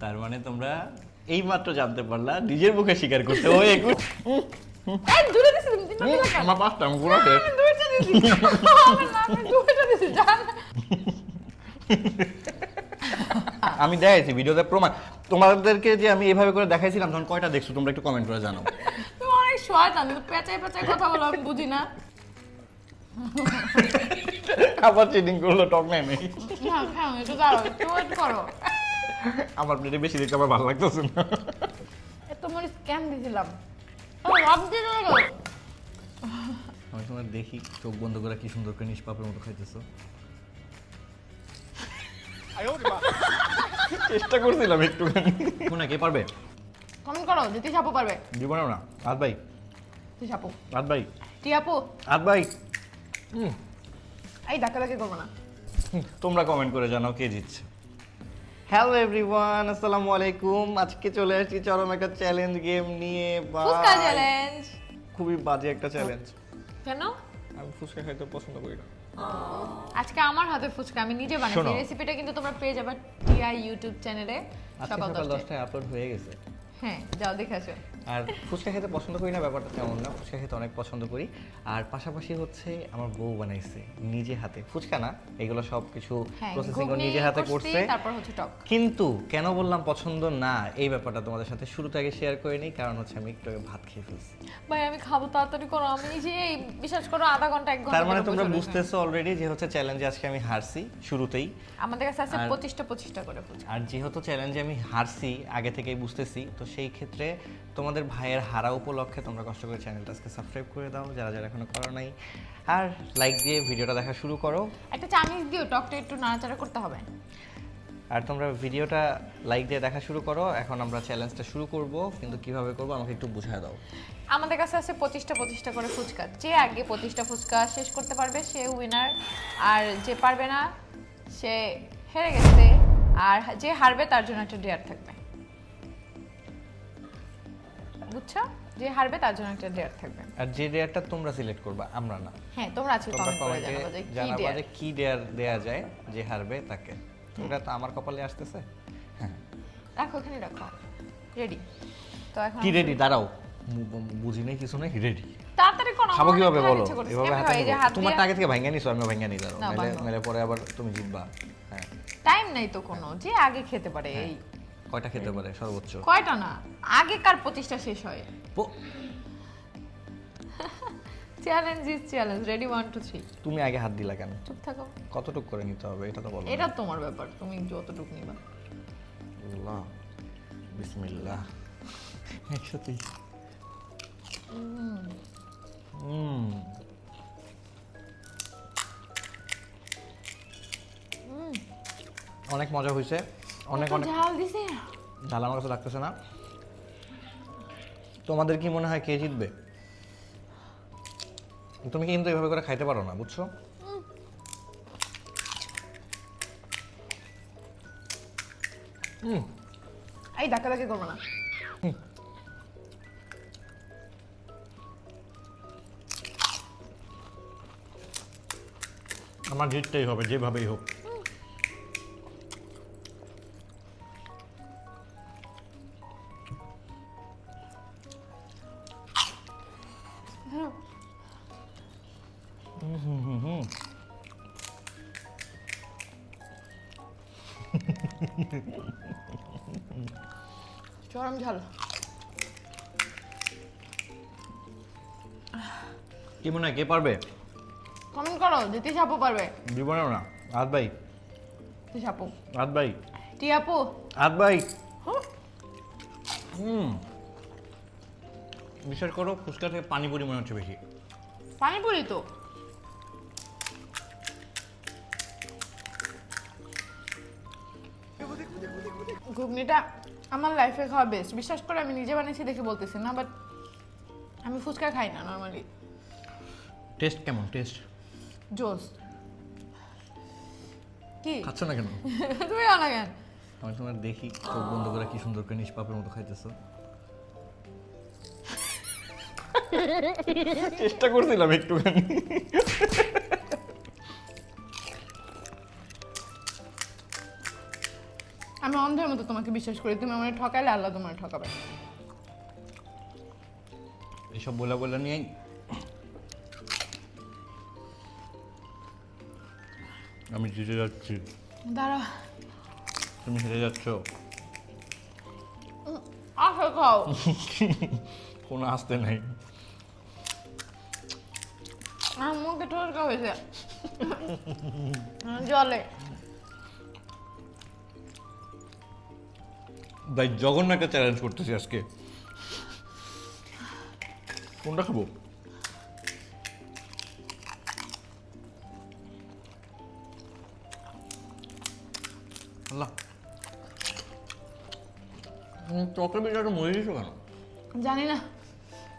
তার মানে তোমরা এই মাত্র জানতে পারলা নিজের মুখে স্বীকার করতে ও একটু এই দূরে দিছি তুমি দিলা কেন? আমার পাঁচটা আমি পুরো শেষ। আমি দিছি জান। আমি দেখাইছি ভিডিওতে প্রমাণ। তোমাদেরকে যে আমি এভাবে করে দেখাইছিলাম তখন কয়টা দেখছ? তোমরা একটু কমেন্ট করে জানো তুমি অনেক শয়তান তুমি পেঁচাই পেঁচাই কথা বলো আমি বুঝি না। আবার চিটিং করল টক নাই নেই না খাও একটু দাঁড়াও একটু করো। আমার প্লেটে বেশি দেখতে আমার ভালো লাগতেছে না। এত মরিচ কেন দিছিলাম। ও লাভ দিয়ে গেল। আমি তোমার দেখি চোখ বন্ধ করে কি সুন্দর করে নিষ্পাপের মতো খাইতেছো। চেষ্টা করছিলাম একটুখানি। মনে কে পারবে? কমেন্ট করো দিতে সাপু পারবে। জীবনেও না আদ ভাই। তুই সাপু। আদ ভাই। টিয়াপু আদ ভাই। হুম, এই ধাক্কা ধাক্কি করব না। তোমরা কমেন্ট করে জানাও কে জিতছে। হ্যালো এভরিওয়ান আসসালামু আলাইকুম আজকে চলে আসছি চরম একটা চ্যালেঞ্জ গেম নিয়ে। বা ফুচকা চ্যালেঞ্জ খুবই বাজে একটা চ্যালেঞ্জ কেন? আমি ফুচকা খাইতে পছন্দ করি না। আজকে আমার হাতে ফুচকা আমি নিজে বানাইছি। রেসিপিটা কিন্তু তোমরা পেয়ে যাবে টিআই ইউটিউব চ্যানেলে সকাল সকাল দশটায়। দশটায় আপলোড হয়ে গেছে। হ্যাঁ যাও দেখে আসো। আর ফুচকা খেতে পছন্দ করি না ব্যাপারটা তেমন না। ফুচকা খেতে অনেক পছন্দ করি। আর পাশাপাশি হচ্ছে আমার বউ বানাইছে নিজে হাতে। ফুচকা না এগুলো সব কিছু হ্যাঁ প্রসেসিং ও নিজে হাতে করছে। তারপর হচ্ছে টক। কিন্তু কেন বললাম পছন্দ না এই ব্যাপারটা তোমাদের সাথে শুরু থেকে শেয়ার করে নিই কারণ হচ্ছে আমি একটু আগে ভাত খেয়ে ফেলছি। ভাই আমি খাব তাড়াতাড়ি করো আমি যে এই বিশ্বাস করো আধা ঘণ্টা এক ঘণ্টা তার মানে তোমরা বুঝতেছো অলরেডি যে হচ্ছে চ্যালেঞ্জে আজকে আমি হারছি শুরুতেই। আমাদের কাছে আছে আর- পঁচিশটা পঁচিশটা করে ফুচকা। আর যেহেতু চ্যালেঞ্জে আমি হারছি আগে থেকেই বুঝতেছি তো সেই ক্ষেত্রে তোমাদের ভাইয়ের হারা উপলক্ষে তোমরা কষ্ট করে চ্যানেলটা আজকে সাবস্ক্রাইব করে দাও যারা যারা এখনও করো নাই। আর লাইক দিয়ে ভিডিওটা দেখা শুরু করো। একটা চামিচ দিও টকটা একটু নাড়াচাড়া করতে হবে। আর তোমরা ভিডিওটা লাইক দিয়ে দেখা শুরু করো। এখন আমরা চ্যালেঞ্জটা শুরু করব কিন্তু কীভাবে করব আমাকে একটু বুঝায় দাও। আমাদের কাছে আছে পঁচিশটা পঁচিশটা করে ফুচকা। যে আগে পঁচিশটা ফুচকা শেষ করতে পারবে সে উইনার আর যে পারবে না সে হেরে গেছে। আর যে হারবে তার জন্য একটা ডেয়ার থাকবে। বুঝছ? যে হারবে তার জন্য একটা ডেয়ার থাকবে। আর যে ডেয়ারটা তোমরা সিলেক্ট করবা আমরা না। হ্যাঁ তোমরা আজকে কমেন্ট করে জানাব যে কি ডেয়ার কি ডেয়ার দেয়া যায় যে হারবে তাকে। তোমরা তো আমার কপালে আসতেছে? হ্যাঁ। রাখো ওখানে রাখো। রেডি তো এখন কি রেডি দাঁড়াও। বুঝি নাই কিছু নাই? রেডি তাড়াতাড়ি করো খাব কীভাবে বলো? এভাবে হাতে হয়? হাত তোমার আগে থেকে ভাঙ্গা নিছো আমি ভাঙ্গা নিই দাঁড়াও। ভাঙো। নাহলে পরে আবার তুমি জিতবা। হ্যাঁ টাইম নাই তো কোনো যে আগে খেতে পারে এই কয়টা খেতে পারে? সর্বোচ্চ। কয়টা না? আগেকার প্রতিষ্ঠা শেষ হয়। Challenge is challenge ready one two three তুমি আগে হাত দিলা কেন? চুপ থাকো। কতটুক করে নিতে হবে? এটা তো বলো এটা তোমার ব্যাপার। তুমি যতটুকু নিবা। আল্লাহ। বিসমিল্লাহ। একসাথেই হুম। অনেক মজা হয়েছে অনেক অনেক ঝাল দিছে। ঝাল আমার কাছে লাগতেছে না। তোমাদের কি মনে হয় কে জিতবে? তুমি কিন্তু এভাবে করে খাইতে পারো না বুঝছ? হুম এই ধাক্কা ধাক্কি করব না। আমার জিততেই হবে যেভাবেই হোক। চরম ঝাল। কি মনে হয় কে পারবে? কমেন্ট করো দিতে সাপু পারবে। জীবনেও না আদ ভাই। সাপু। আদ ভাই। টিয়াপু আদ ভাই। হুম। বিশ্বাস করো ফুচকা থেকে পানিপুরি মনে হচ্ছে বেশি। পানিপুরি তো। ঘুগনিটা আমার লাইফে খাওয়া বেস্ট বিশ্বাস করে আমি নিজে বানিয়েছি দেখে বলতেছি না বাট আমি ফুচকা খাই না নর্মালি টেস্ট কেমন? টেস্ট জোস। কি? খাচ্ছ না কেন? তুমি অনা কেন? আমি তোমার দেখি চোখ বন্ধ করে কি সুন্দর করে নিষ্পাপের মতো খাইতেছো। চেষ্টা করছিলাম একটুখানি। আমি মতো তোমাকে বিশ্বাস করি তুমি আমার ঠকাইলে আল্লাহ তোমার ঠকাবে। এইসব বলে বলে নিয়েই আমি জিতে যাচ্ছি। দাঁড়া। তুমি হেরে যাচ্ছ। আসো খাও। কোনো আসতে নাই। আমার মুখে ঠোরকা হয়েছে। জলে। ভাই জগন্নাথকে চ্যালেঞ্জ করতেছি আজকে। কোনটা খাব? আল্লাহ। চকলেট বিষয়টা মরে দিছো কেন? জানি না।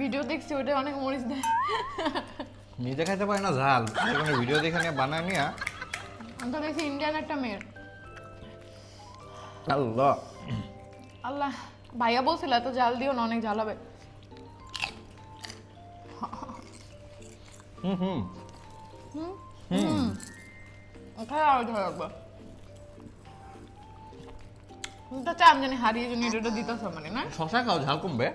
ভিডিও দেখছি ওটা অনেক মরিচ দেয়। নিজে খাইতে পারে না ঝাল। সেখানে ভিডিও দেখে নিয়ে বানায় নিয়ে। আমি তো দেখছি ইন্ডিয়ান একটা মেয়ের। আল্লাহ। আল্লাহ ভাইয়া বলছিল এত জাল দিও না অনেক জাল হবে। হুম হুম। হুম? ওখানে আরও ধরে রাখব তো চাপ জানি হারিয়ে জন্য এটা দিতেছ মানে না? শশা খাও ঝাল কমবে।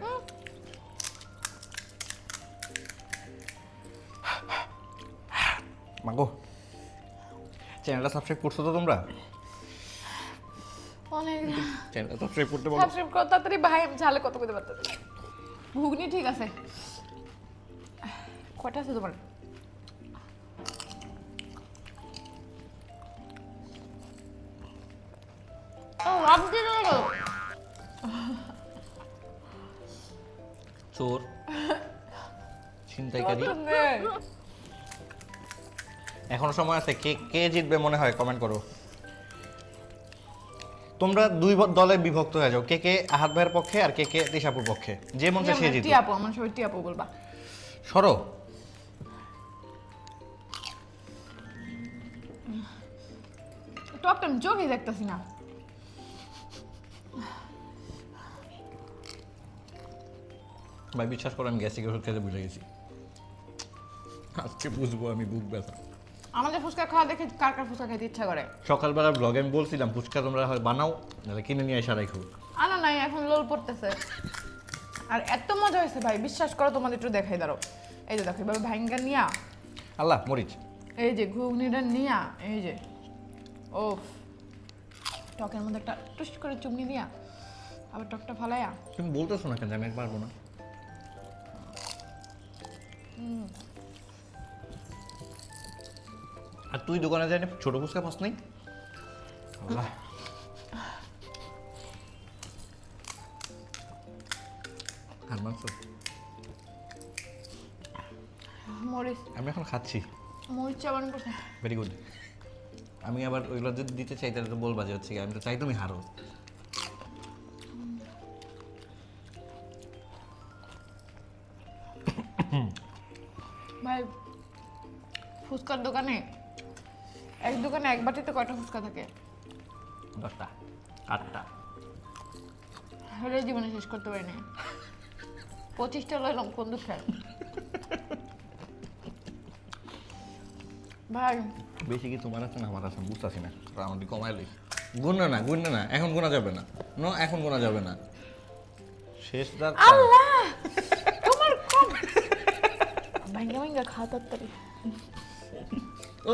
মাগো চ্যানেলটা সাবস্ক্রাইব করছ তো তোমরা? অনেক সাবস্ক্রাইব করতে বলো সাবস্ক্রাইব করো তাড়াতাড়ি ভাই আমি ঝালে কত করতে পারতাম ঘুগনি ঠিক আছে। কটা আছে তোমার? চোর। ছিনতাইকারী। এখনও সময় আছে কে কে জিতবে মনে হয়? কমেন্ট করো। তোমরা দুই দলে বিভক্ত হয়ে যাও। কে কে আহাত ভাইয়ের পক্ষে আর কে কে তিশাপুর পক্ষে। যে মন চায় সে জিতবে টিয়াপু আমার সবাই টিয়াপু বলবা। সরো। টকটা আমি চোখে দেখতেছি না। ভাই বিশ্বাস করো আমি গ্যাসিক ওষুধ খেতে বুঝে গেছি। আজকে বুঝব আমি বুক ব্যথা। আমাদের ফুচকা খাওয়া দেখে কার কার ফুচকা খেতে ইচ্ছা করে? সকালবেলা ব্লগে আমি বলছিলাম ফুচকা তোমরা হয় বানাও নাহলে কিনে নিয়ে এসে রাখো আনা নাই এখন লোল পড়তেছে। আর এত মজা হয়েছে ভাই বিশ্বাস করো তোমাদের একটু দেখাই দাঁড়ো এই যে দেখো এভাবে ভাইঙ্গা নিয়া। আল্লাহ মরিচ। এই যে ঘুগনিটা নিয়া এই যে। ও টকের মধ্যে একটা টুস করে চুমনি দিয়া আবার টকটা ফালাইয়া তুমি বলতেছো না কেন আমি পারব না? আর তুই দোকানে যাই না ছোট ফুচকা পাস নাই? মরিচ। আমি এখন খাচ্ছি। মরিচ চাবানি করছে। ভেরি গুড আমি আবার ওইগুলো যদি দিতে চাই তাহলে তো বলবা যে হচ্ছে আমি তো চাই তুমি হারো। ভাই ফুচকার দোকানে বাটিতে কয়টা ফুচকা থাকে? দশটা আটটা। হেরে জীবনে শেষ করতে পারিনি। পঁচিশটা লইলাম কোন দুঃখে ভাই। বেশি কি তোমার আছে না আমার আছে? বুঝতেছি না। তো আমাদের কমাই লই। গুণ না গুণ না। এখন গোনা যাবে না। নো এখন গোনা যাবে না। শেষ দাঁত আল্লাহ! তোমার কম। ভাঙ্গা ভাঙ্গা খা তাড়াতাড়ি। ও,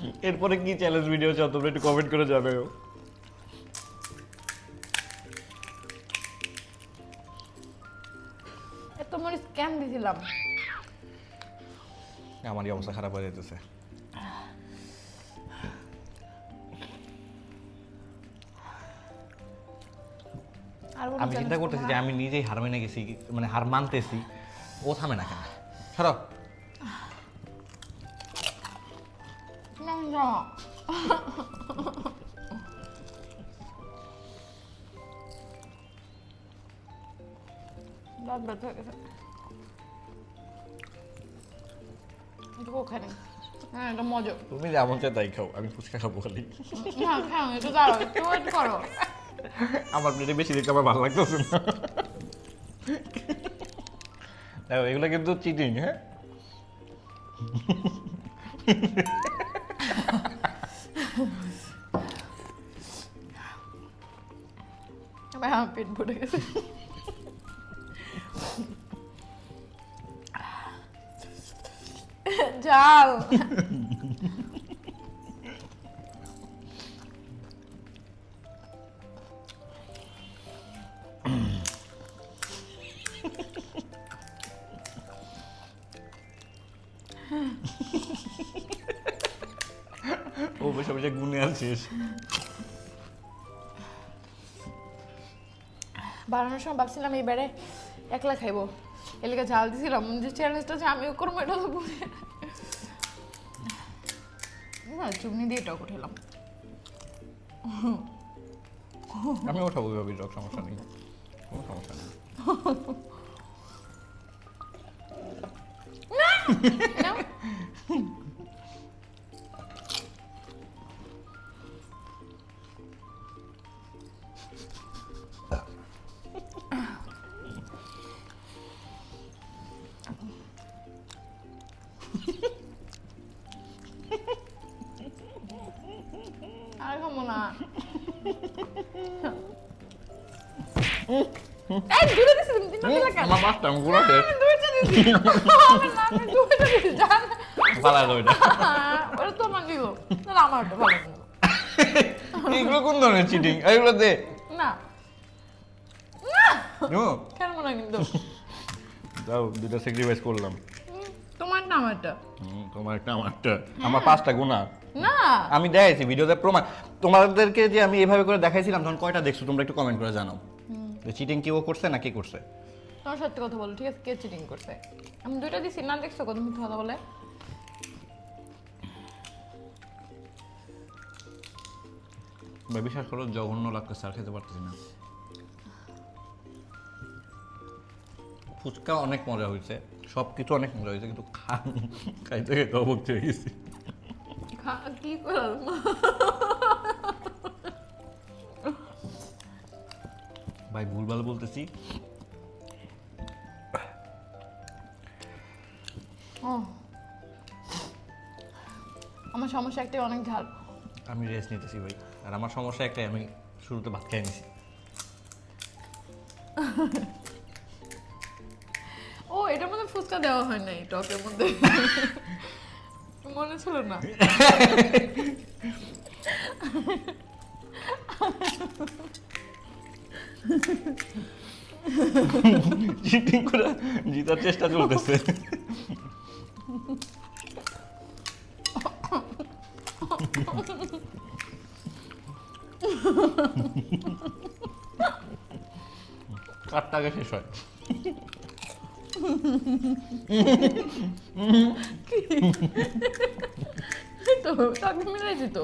এরপরে কি চ্যালেঞ্জ ভিডিও চাও তোমরা একটু কমেন্ট করে যাবে এত মরিচ কেন দিছিলাম। আমারই অবস্থা খারাপ হয়ে যেতেছে আর আমি চিন্তা করতেছি যে আমি নিজেই হার মেনে গেছি মানে হার মানতেছি। ও থামে না কেন? না, না। দাঁত ব্যথা হয়ে গেছে এটুকু ওখানে হ্যাঁ এটা মজা তুমি যেমন চাই তাই খাও আমি ফুচকা খাব খালি না খাও একটু দাঁড়াও একটু ওয়েট করো আমার প্লেটে বেশি দেখতে আমার ভালো লাগতেছে না দেখো এগুলো কিন্তু চিটিং হ্যাঁ আমার আমার পেট ভরে গেছে জাল ও বসে বসে গুনে শেষ বানানোর সময় ভাবছিলাম এইবারে একলা খাইবো। এলাকা ঝাল দিছিলাম যে চ্যালেঞ্জটা যে আমিও করব এটা তো বুঝি না চুমনি দিয়ে টক উঠেলাম। আমি ওঠাবো ভাবি রক সমস্যা নেই। কোনো সমস্যা নেই। নাও। আর এই দূরে দিছি তুমি তিনটা দিলা কেন? আমার মাছটা আমি দিছি আমার দিছি জান। ভালো না আমার ভালো। এগুলো কোন ধরনের চিটিং এগুলো দে। না। নো! কেন মনে হয় কিন্তু? যাও দুটো স্যাক্রিফাইস করলাম। তোমার না আমারটা তোমার একটা আমারটা আমার পাঁচটা গুণা। না। আমি দেখাইছি ভিডিওতে প্রমাণ। তোমাদেরকে যে আমি এভাবে করে দেখাইছিলাম তখন কয়টা দেখছ তোমরা একটু কমেন্ট করে জানাও। চিটিং কেউ করছে না কে করছে? তোমার সত্যি কথা বলো ঠিক আছে? কে চিটিং করছে? আমি দুইটা দিছি না দেখছ কত মিথ্যা কথা বলে? বিশ্বাস করো জঘন্য লাগতেছে আর খেতে পারতেছি না। ফুচকা অনেক মজা হয়েছে সব কিছু অনেক মজা হয়েছে কিন্তু খান খাইতে খাইতে অবক্ত হয়ে গেছি। খা- কি করলাম ভাই ভুলভাল বলতেছি। ও। আমার সমস্যা একটাই অনেক ঝাল। আমি রেস্ট নিতেছি ভাই। আর আমার সমস্যা একটাই আমি শুরুতে ভাত খেয়ে নিছি। ও এটার মধ্যে ফুচকা দেওয়া হয় নাই টকের মধ্যে। মনে ছিল না। চিটিং করে জিতার চেষ্টা চলতেছে কাঠটা আগে শেষ হয় তো টকে মিলাইছি তো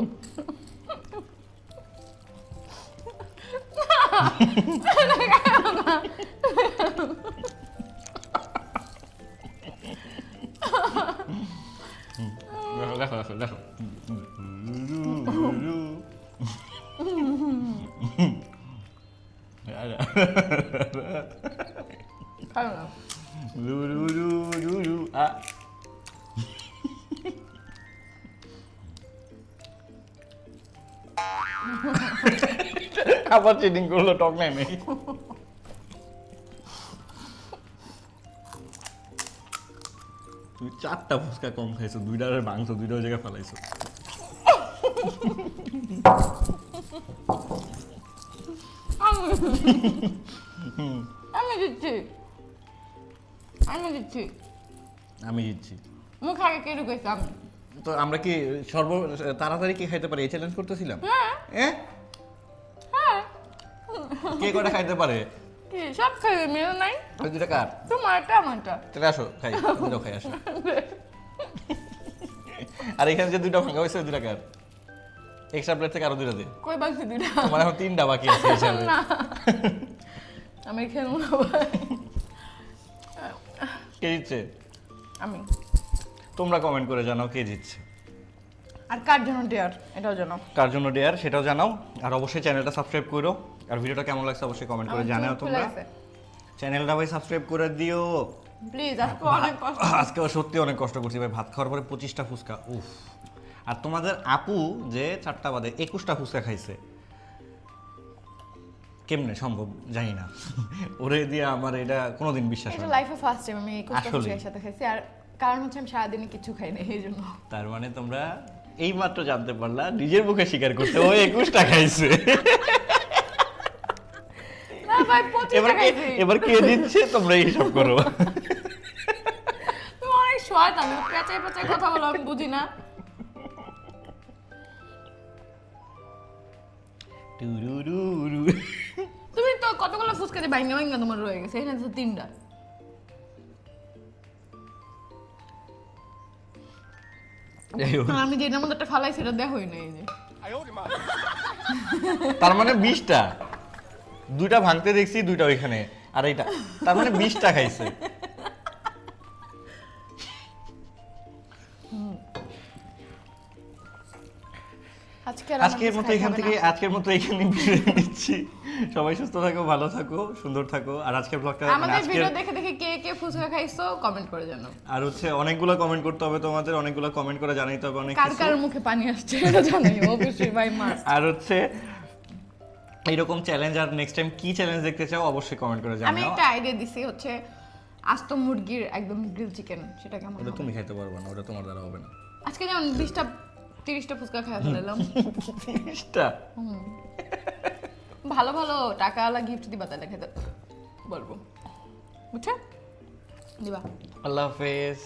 うん。だからそれだからうん。うん。うん。やだ。あるの。ルール আবার চিটিং করল টক নাই চারটা ফুচকা কম খাইছো দুইটার মাংস দুইটা জায়গায় ফেলাইছো। আমি দিচ্ছি। আমি দিচ্ছি। আমি দিচ্ছি। মুখ আগে কে ঢুকেছে আমি। তো আমরা কি সর্ব তাড়াতাড়ি কি খাইতে পারি? এই চ্যালেঞ্জ করতেছিলাম? হ্যাঁ। কে কটা খাইতে পারে? কি সব খাইবে মেয়ে নাই। ওই দুটা কার? তোমার একটা আমারটা তাহলে আসো খাই দুটো খাই আসো। আর এখানে যে দুইটা ভাঙা হয়েছে ওই দুটা কার? এক্সট্রা প্লেট থেকে আরও দুটো দে। কই বাকি দুইটা? তোমার এখন তিনটা বাকি আছে হিসাবে। না। আমি খেলব না ভাই। কে জিতছে? আমি। তোমরা কমেন্ট করে জানাও কে জিতছে। আর কার জন্য ডেয়ার এটাও জানাও। কার জন্য ডেয়ার সেটাও জানাও। আর অবশ্যই চ্যানেলটা সাবস্ক্রাইব করো। আর ভিডিওটা কেমন লাগছে অবশ্যই কমেন্ট করে জানাও তোমরা। চ্যানেলটা ভাই সাবস্ক্রাইব করে দিও। প্লিজ আজকে অনেক কষ্ট আজকে সত্যি অনেক কষ্ট করছি ভাই। ভাত খাওয়ার পরে পঁচিশটা ফুচকা উফ। আর তোমাদের আপু যে চারটা বাদে একুশটা ফুচকা খাইছে কেমনে সম্ভব জানি না। ওরে দিয়ে আমার এটা কোনোদিন বিশ্বাস হয় না। লাইফে ফার্স্ট টাইম আমি একুশটা। ফুচকা একসাথে খাইছি। আর কারণ হচ্ছে আমি সারাদিনে কিছু খাই না এই জন্য। তার মানে তোমরা এই মাত্র জানতে পারলা নিজের মুখে স্বীকার করতে ও একুশটা খাইছে। এবার কে এবার কে দিচ্ছে? তোমরা হিসাব করো। তুমি অনেক শর্ট আমি পেঁচাই পেঁচাই কথা বলো আমি বুঝি না। তুমি তো কতগুলো ফুচকা দিয়ে ভাঙ্গা ভাঙ্গা তোমার রয়ে গেছে এখানে তো তিনটা। আমি যেটার মধ্যে একটা ফালাই সেটা দেখোই না এই যে। তার মানে বিশটা? দুইটা ভাঙতে দেখছি দুইটা ওইখানে। আর এইটা। তার মানে বিশটা খাইছে। আজকের মতো এখান থেকে আজকের মতো এখানে বিদায় নিচ্ছি। সবাই সুস্থ থাকো ভালো থাকো সুন্দর থাকো। আর আজকের ব্লগটা মানে আমাদের ভিডিও দেখে দেখে কে কে ফুচকা খাইছো কমেন্ট করে জানাও। আর হচ্ছে অনেকগুলো কমেন্ট করতে হবে তোমাদের অনেকগুলো কমেন্ট করে জানাইতে হবে অনেক কার কার মুখে পানি আসছে এটা জানাই অবশ্যই ভাই মাস আর হচ্ছে এইরকম চ্যালেঞ্জ আর নেক্সট টাইম কি চ্যালেঞ্জ দেখতে চাও অবশ্যই কমেন্ট করে জানাও। আমি একটা আইডিয়া দিছি হচ্ছে আস্ত মুরগির একদম গ্রিল চিকেন সেটা কেমন ওটা তুমি খেতে পারবে না ওটা তোমার দ্বারা হবে না। আজকে যেমন বিশটা তিরিশটা ফুচকা খেয়ে ফেলাম তিরিশটা? ভালো ভালো টাকাওয়ালা গিফট দিবা তাহলে খেতে। বলব। বুঝছ? দিবা। আল্লাহ হাফেজ।